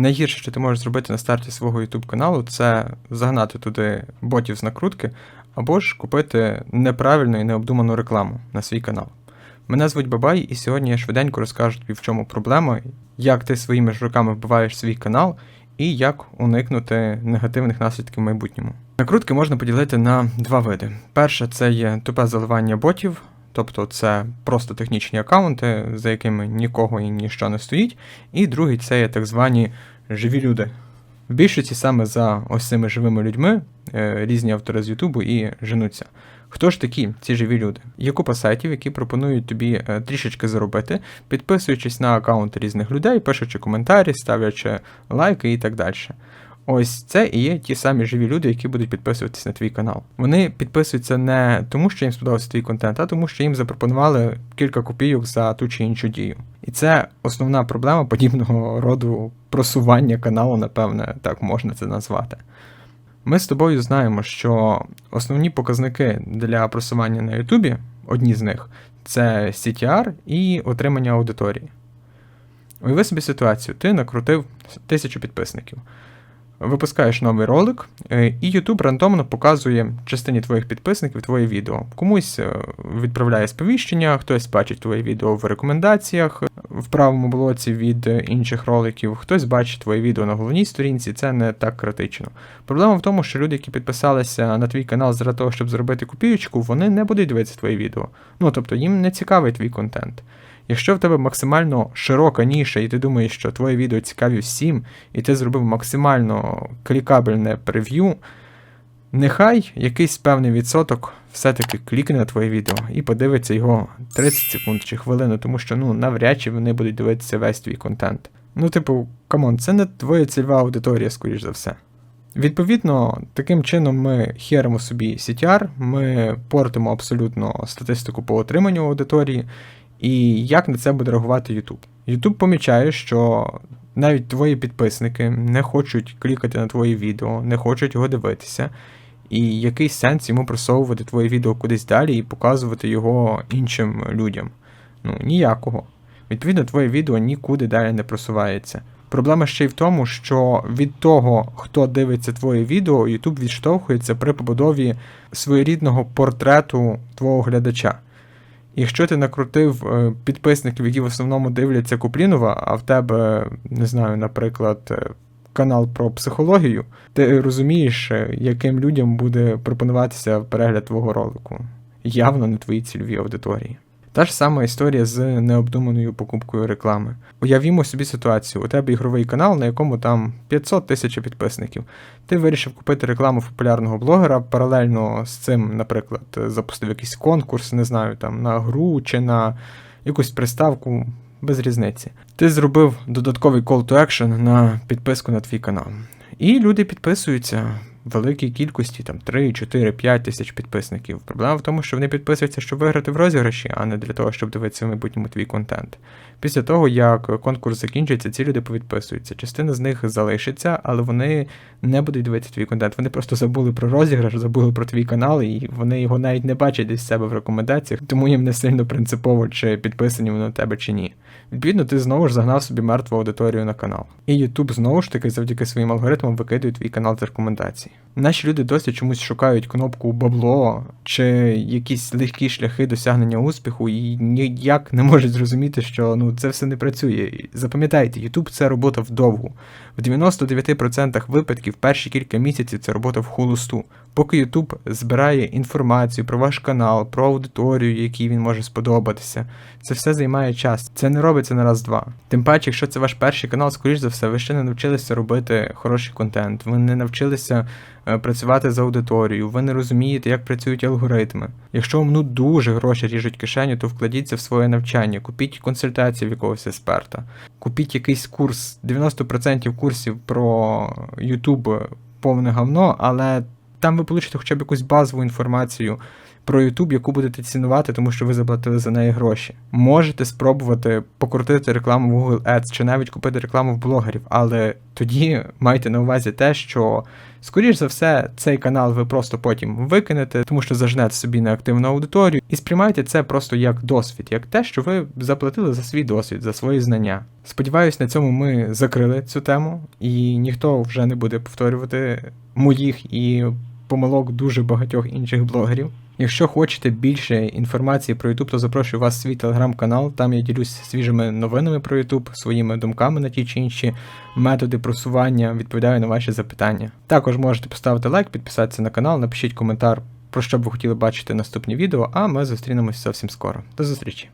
Найгірше, що ти можеш зробити на старті свого YouTube каналу, це загнати туди ботів з накрутки, або ж купити неправильну і необдуману рекламу на свій канал. Мене звуть Бабай, і сьогодні я швиденько розкажу тобі, в чому проблема, як ти своїми ж руками вбиваєш свій канал і як уникнути негативних наслідків в майбутньому. Накрутки можна поділити на два види. Перше це є тупе заливання ботів, тобто це просто технічні аккаунти, за якими нікого і ніщо не стоїть. І другий це є так звані живі люди. В більшості саме за ось цими живими людьми е, різні автори з Ютубу і женуться. Хто ж такі ці живі люди? Є купа сайтів, які пропонують тобі е, трішечки заробити, підписуючись на аккаунти різних людей, пишучи коментарі, ставлячи лайки і так далі. Ось це і є ті самі живі люди, які будуть підписуватись на твій канал. Вони підписуються не тому, що їм сподобався твій контент, а тому, що їм запропонували кілька копійок за ту чи іншу дію. І це основна проблема подібного роду просування каналу, напевне, так можна це назвати. Ми з тобою знаємо, що основні показники для просування на Ютубі, одні з них, це CTR і отримання аудиторії. Уяви собі ситуацію, ти накрутив тисячу підписників. Випускаєш новий ролик, е, і YouTube рандомно показує частині твоїх підписників твоє відео. Комусь е, відправляє сповіщення, хтось бачить твоє відео в рекомендаціях в правому блоці від інших роликів, хтось бачить твоє відео на головній сторінці, це не так критично. Проблема в тому, що люди, які підписалися на твій канал заради того, щоб зробити копійочку, вони не будуть дивитися твоє відео. Ну тобто їм не цікавий твій контент. Якщо в тебе максимально широка ніша, і ти думаєш, що твоє відео цікаві всім, і ти зробив максимально клікабельне прев'ю, нехай якийсь певний відсоток все-таки клікне на твоє відео і подивиться його 30 секунд чи хвилину, тому що ну, навряд чи вони будуть дивитися весь твій контент. Ну, типу, камон, це не твоя цільова аудиторія, скоріш за все. Відповідно, таким чином ми херимо собі CTR, ми портимо абсолютно статистику по отриманню аудиторії, і як на це буде реагувати YouTube. YouTube помічає, що навіть твої підписники не хочуть клікати на твої відео, не хочуть його дивитися. І який сенс йому просовувати твоє відео кудись далі і показувати його іншим людям? Ну, ніякого. Відповідно, твоє відео нікуди далі не просувається. Проблема ще й в тому, що від того, хто дивиться твоє відео, YouTube відштовхується при побудові своєрідного портрету твого глядача. Якщо ти накрутив е, підписників, які в основному дивляться Куплінова, а в тебе, не знаю, наприклад, е, канал про психологію, ти розумієш, е, яким людям буде пропонуватися перегляд твого ролику. Явно не твоїй цільовій аудиторії. Та ж сама історія з необдуманою покупкою реклами. Уявімо собі ситуацію: у тебе ігровий канал, на якому там 500 тисяч підписників. Ти вирішив купити рекламу популярного блогера, паралельно з цим, наприклад, запустив якийсь конкурс, не знаю, там на гру чи на якусь приставку, без різниці. Ти зробив додатковий call to action на підписку на твій канал. І люди підписуються великій кількості, там 3, 4, 5 тисяч підписників. Проблема в тому, що вони підписуються, щоб виграти в розіграші, а не для того, щоб дивитися в майбутньому твій контент. Після того, як конкурс закінчиться, ці люди повідписуються. Частина з них залишиться, але вони не будуть дивитися твій контент. Вони просто забули про розіграш, забули про твій канал, і вони його навіть не бачать десь себе в рекомендаціях, тому їм не сильно принципово, чи підписані вони на тебе чи ні. Відповідно, ти знову ж загнав собі мертву аудиторію на канал. І YouTube знову ж таки завдяки своїм алгоритмам викидує твій канал з рекомендацій. Наші люди досі чомусь шукають кнопку бабло чи якісь легкі шляхи досягнення успіху, і ніяк не можуть зрозуміти, що ну це все не працює. Запам'ятайте, YouTube це робота вдовгу. В 99% випадків перші кілька місяців це робота в холосту. Поки YouTube збирає інформацію про ваш канал, про аудиторію, якій він може сподобатися, це все займає час. Це не робиться на раз-два. Тим паче, якщо це ваш перший канал, скоріш за все, ви ще не навчилися робити хороший контент, ви не навчилися працювати з аудиторією, ви не розумієте, як працюють алгоритми. Якщо вам ну дуже гроші ріжуть кишеню, то вкладіться в своє навчання, купіть консультацію в якогось експерта, купіть якийсь курс, 90% курсів про YouTube повне говно, але там ви получите хоча б якусь базову інформацію про YouTube, яку будете цінувати, тому що ви заплатили за неї гроші. Можете спробувати покрутити рекламу в Google Ads чи навіть купити рекламу в блогерів, але тоді майте на увазі те, що, скоріш за все, цей канал ви просто потім викинете, тому що зажнете собі неактивну аудиторію, і сприймайте це просто як досвід, як те, що ви заплатили за свій досвід, за свої знання. Сподіваюсь, на цьому ми закрили цю тему, і ніхто вже не буде повторювати моїх і помилок дуже багатьох інших блогерів. Якщо хочете більше інформації про YouTube, то запрошую вас в свій телеграм-канал. Там я ділюсь свіжими новинами про YouTube, своїми думками на ті чи інші методи просування, відповідаю на ваші запитання. Також можете поставити лайк, підписатися на канал, напишіть коментар, про що б ви хотіли бачити наступні відео, а ми зустрінемось зовсім скоро. До зустрічі!